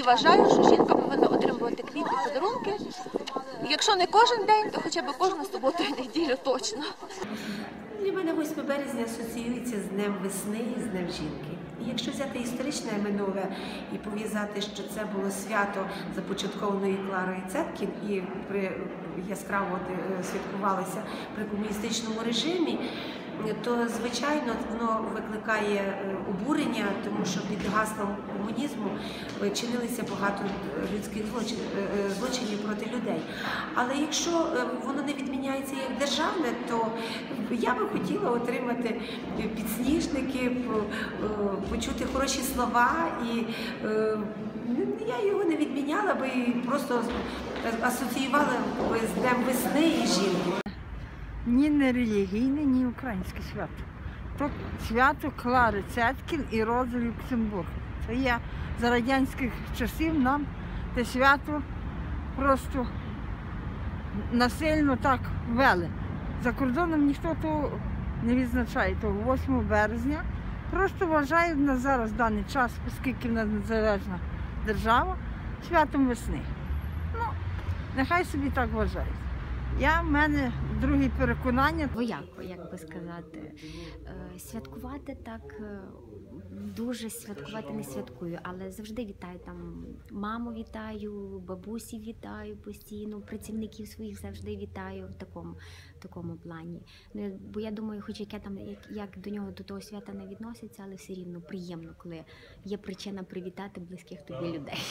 і вважаю, що жінка повинна отримувати квіти подарунки. Якщо не кожен день, то хоча б кожну суботу і неділю точно. Для мене 8 березня асоціюється з Днем весни і з Днем жінки. І якщо взяти історичне минуле і пов'язати, що це було свято започаткованої Кларою Цеткін і при яскраво е, святкувалося при комуністичному режимі, то звичайно воно викликає е, обурення, тому що під гаслом комунізму е, чинилися багато людських злочин, е, е, злочинів проти людей. Але якщо е, воно не відміняється як державне, то я би хотіла отримати підсніжники, е, почути хороші слова, і е, я його не відміняла би просто асоціювала би з Днем весни і жінки. Ні не релігійне, ні українське свято. То свято Клари Цеткін і Рози Люксембург. Це є за радянських часів нам те свято просто насильно так вели. За кордоном ніхто того не відзначає того 8 березня. Просто вважають на зараз даний час, оскільки в нас незалежна держава, святом весни. Ну, нехай собі так вважають. Я в мене друге переконання. Двояко, як би сказати. Е, Святкувати так е, дуже святкувати не святкую, але завжди вітаю там маму вітаю, бабусі вітаю постійно, працівників своїх завжди вітаю в такому, такому плані. Ну, бо я думаю, хоч яке там як, як до нього до того свята не відноситься, але все рівно приємно, коли є причина привітати близьких тобі людей.